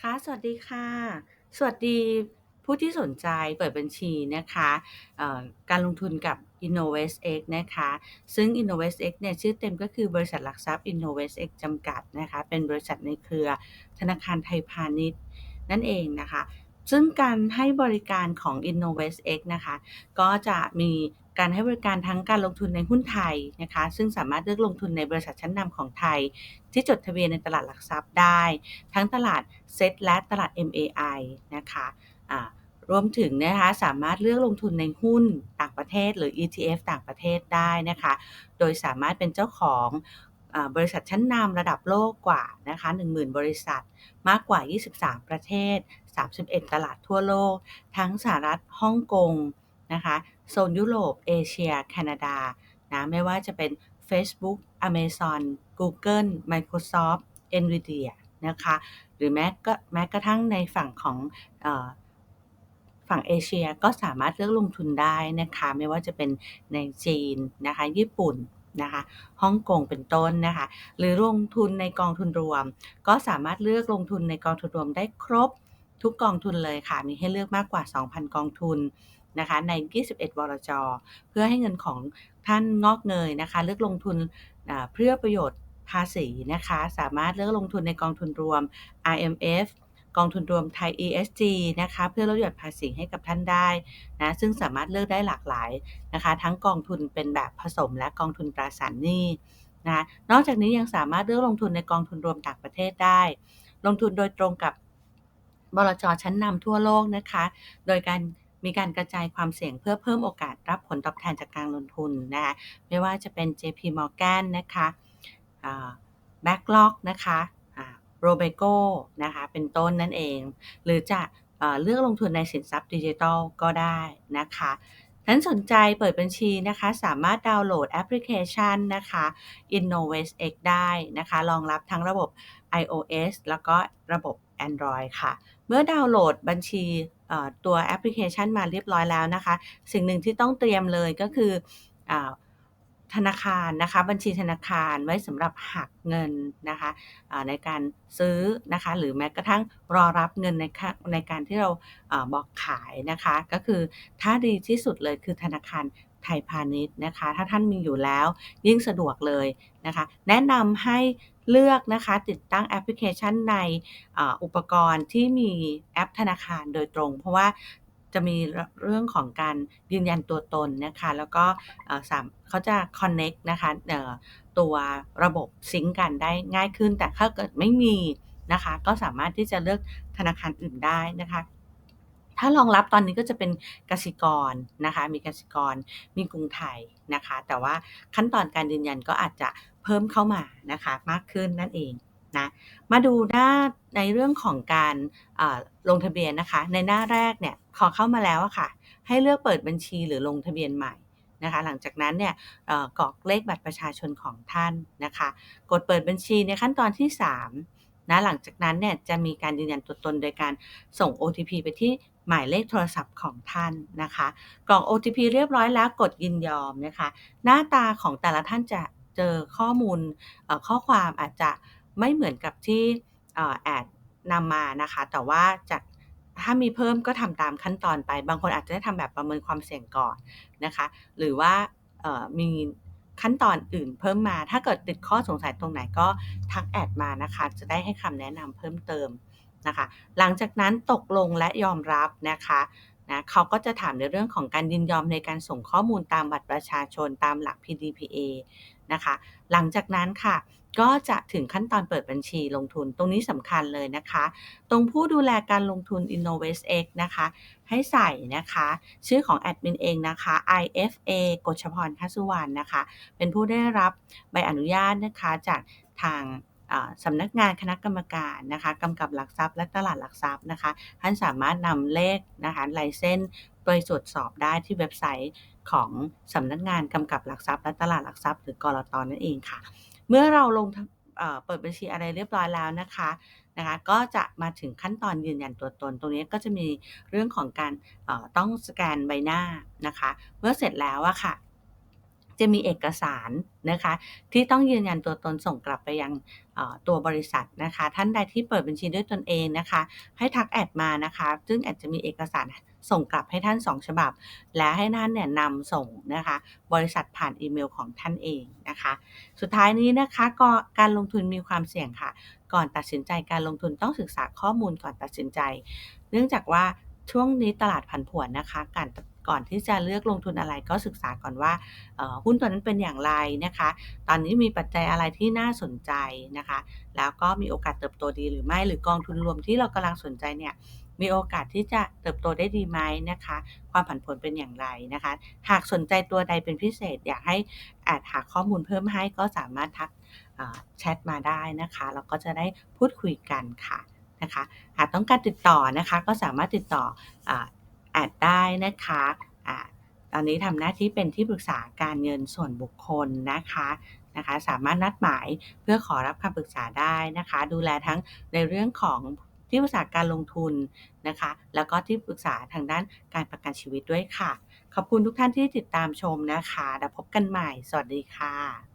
ค่ะ สวัสดีค่ะ สวัสดีผู้ที่สนใจเปิดบัญชีนะคะเอ่อการลงทุนกับ InnovestX นะคะ ซึ่ง InnovestX เนี่ยชื่อเต็มก็คือบริษัทหลักทรัพย์ InnovestX จำกัดนะคะ เป็นบริษัทในเครือธนาคารไทยพาณิชย์นั่นเองนะคะ ซึ่งการให้บริการของ InnovestX นะคะ ก็จะมี การให้บริการทั้งการลงทุนในหุ้นไทยนะคะซึ่งสามารถเลือกลงทุนในบริษัทชั้นนำของไทย ที่จดทะเบียนในตลาดหลักทรัพย์ได้ ทั้งตลาดเซ็ตและตลาด MAI นะคะอ่ารวมถึงนะคะสามารถเลือกลงทุนในหุ้นต่างประเทศ หรือ ETF ต่างประเทศได้นะคะโดยสามารถเป็นเจ้าของบริษัทชั้นนำระดับโลกกว่านะคะ10,000 บริษัทมากกว่า 23 ประเทศ 31 ตลาดทั่วโลก ทั้งสหรัฐฮ่องกง นะคะโซนยุโรปเอเชีย แคนาดานะไม่ว่าจะเป็นเฟซบุ๊ก Amazon กูเกิล Microsoft NVIDIA นะคะหรือแม้ก็แม้กระทั่งในฝั่งของอฝั่งเอเชียก็สามารถเลือกลงทุนได้นะคะไม่ว่าจะเป็นในจีนนะคะญี่ปุ่นนะคะฮ่องกงเป็นต้นนะคะหรือลงทุนในกองทุนรวม ก็สามารถเลือกลงทุนในกองทุนรวมได้ครบทุกกองทุนเลยค่ะ มีให้เลือกมากกว่า 2,000 กองทุน นะคะใน 21 วรจ.เพื่อให้เงินของท่านงอกเงยนะคะเลือกลงทุนเพื่อประโยชน์ภาษีนะคะสามารถเลือกลงทุนในกองทุนรวม RMF กองทุนรวมไทย ESG นะคะเพื่อลดหย่อนภาษีให้กับท่านได้นะซึ่งสามารถเลือกได้หลากหลายนะคะทั้งกองทุนเป็นแบบผสมและกองทุนตราสารหนี้นะคะนอกจากนี้ยังสามารถเลือกลงทุนในกองทุนรวมต่างประเทศได้ ลงทุนโดยตรงกับบลจ.ชั้นนำทั่วโลกนะคะ โดยการ มีการกระจายความเสี่ยงเพื่อเพิ่มโอกาสรับผลตอบแทนจากการลงทุนนะคะไม่ว่าจะเป็น JP Morgan นะคะ BlackRock นะคะ Robeco นะคะเป็นต้นนั่นเอง หรือจะเอเลือกลงทุนในสินทรัพย์ดิจิทัลก็ได้นะคะท่านสนใจเปิดบัญชีนะคะ สามารถดาวน์โหลดแอปพลิเคชันนะคะ InnovestX ได้นะคะรองรับทั้งระบบ iOS แล้วก็ระบบแอนดรอยค่ะ เมื่อดาวน์โหลดบัญชีตัวแอปพลิเคชันมาเรียบร้อยแล้วนะคะ สิ่งหนึ่งที่ต้องเตรียมเลยก็คืออธนาคารนะคะบัญชีธนาคารไว้สำหรับหักเงินนะคะในการซื้อนะคะหรือแม้กระทั่งรอรับเงินในในการที่เราอ่าบอกขายนะคะ ก็คือถ้าดีที่สุดเลยคือธนาคาร ไทยพาณิชย์นะคะ ถ้าท่านมีอยู่แล้วยิ่งสะดวกเลยนะคะ แนะนำให้เลือกนะคะ ติดตั้งแอปพลิเคชันในอ,อุปกรณ์ที่มีแอปธนาคารโดยตรง เพราะว่าจะมีเรื่องของการยืนยันตัวตนนะคะ แล้วก็เอ่อสามเขาจะคอนเน็กต์นะคะตัวระบบซิงก์กันได้ง่ายขึ้น แต่ถ้าเกิดไม่มีนะคะ ก็สามารถที่จะเลือกธนาคารอื่นได้นะคะ ถ้ารองรับตอนนี้ก็จะเป็นกสิกรนะคะ มีกสิกร มีกรุงไทยนะคะ แต่ว่าขั้นตอนการยืนยันก็อาจจะเพิ่มเข้ามานะคะมากขึ้นนั่นเองนะมาดูหน้าในเรื่องของการลงทะเบียนนะคะ ในหน้าแรกเนี่ยพอเข้ามาแล้วอะค่ะ ให้เลือกเปิดบัญชีหรือลงทะเบียนใหม่นะคะ หลังจากนั้นเนี่ยกรอกเลขบัตรประชาชนของท่านนะคะ กดเปิดบัญชีในขั้นตอนที่3นะหลังจากนั้นเนี่ยจะมีการยืนยันตัวตนโดยการส่ง OTP ไปที่ หมายเลขโทรศัพท์ของท่านนะคะ กรอก OTP เรียบร้อยแล้วกดยินยอมนะคะ หน้าตาของแต่ละท่านจะเจอข้อมูลข้อความอาจจะไม่เหมือนกับที่แอดนำมานะคะ แต่ว่าจากถ้ามีเพิ่มก็ทำตามขั้นตอนไป บางคนอาจจะได้ทำแบบประเมินความเสี่ยงก่อนนะคะ หรือว่ามีขั้นตอนอื่นเพิ่มมา ถ้าเกิดติดข้อสงสัยตรงไหนก็ทักแอดมานะคะ จะได้ให้คำแนะนำเพิ่มเติม นะคะ หลังจากนั้นตกลงและยอมรับนะคะนะเขาก็จะถามในเรื่องของการยินยอมในการส่งข้อมูลตามบัตรประชาชนตามหลัก PDPA นะคะ หลังจากนั้นค่ะ ก็จะถึงขั้นตอนเปิดบัญชีลงทุนตรงนี้สำคัญเลยนะคะ ตรงผู้ดูแลการลงทุน InnovestX นะคะ ให้ใส่นะคะ ชื่อของแอดมินเองนะคะ IFA กฤษพรคัสุวรรณนะคะ เป็นผู้ได้รับใบอนุญาตนะคะจากทาง สำนักงานคณะกรรมการนะคะกำกับหลักทรัพย์และตลาดหลักทรัพย์นะคะ ท่านสามารถนำเลขนะคะลเซนส์ไปตรวจสอบได้ที่เว็บไซต์ของสำนักงานกำกับหลักทรัพย์และตลาดหลักทรัพย์หรือกลตอนนั่นเองค่ะ เมื่อเราลงเปิดบัญชีอะไรเรียบร้อยแล้วนะคะนะคะ ก็จะมาถึงขั้นตอนยืนยันตัวตน ตรงนี้ก็จะมีเรื่องของการต้องสแกนใบหน้านะคะ เมื่อเสร็จแล้วอะค่ะ จะมีเอกสารนะคะ ที่ต้องยืนยันตัวตนส่งกลับไปยังตัวบริษัทนะคะ ท่านใดที่เปิดบัญชีด้วยตนเองนะคะ ให้ทักแอดมานะคะ ซึ่งแอดจะมีเอกสารส่งกลับให้ท่าน 2 ฉบับ และให้ท่านเนี่ยนำส่งนะคะ บริษัทผ่านอีเมลของท่านเองนะคะ สุดท้ายนี้นะคะก็การลงทุนมีความเสี่ยงค่ะ ก่อนตัดสินใจการลงทุนต้องศึกษาข้อมูลก่อนตัดสินใจ เนื่องจากว่าช่วงนี้ตลาดผันผวนนะคะ การ ก่อนที่จะเลือกลงทุนอะไรก็ศึกษาก่อนว่าหุ้นตัวนั้นเป็นอย่างไรนะคะ ตอนนี้มีปัจจัยอะไรที่น่าสนใจนะคะ แล้วก็มีโอกาสเติบโตดีหรือไม่หรือกองทุนรวมที่เรากำลังสนใจเนี่ยมีโอกาสที่จะเติบโตได้ดีไหมนะคะ ความผันผวนเป็นอย่างไรนะคะ หากสนใจตัวใดเป็นพิเศษ อยากให้อาจหาข้อมูลเพิ่มให้ก็สามารถทักแชทมาได้นะคะแล้วก็จะได้พูดคุยกันค่ะนะคะหากต้องการติดต่อนะคะก็สามารถติดต่ออ ดได้นะคะตอนนี้ทำหน้าที่เป็นที่ปรึกษาการเงินส่วนบุคคลนะคะนะคะ สามารถนัดหมายเพื่อขอรับคำปรึกษาได้นะคะ ดูแลทั้งในเรื่องของที่ปรึกษาการลงทุนนะคะ แล้วก็ที่ปรึกษาทางด้านการประกันชีวิตด้วยค่ะ ขอบคุณทุกท่านที่ติดตามชมนะคะ แล้วพบกันใหม่ สวัสดีค่ะ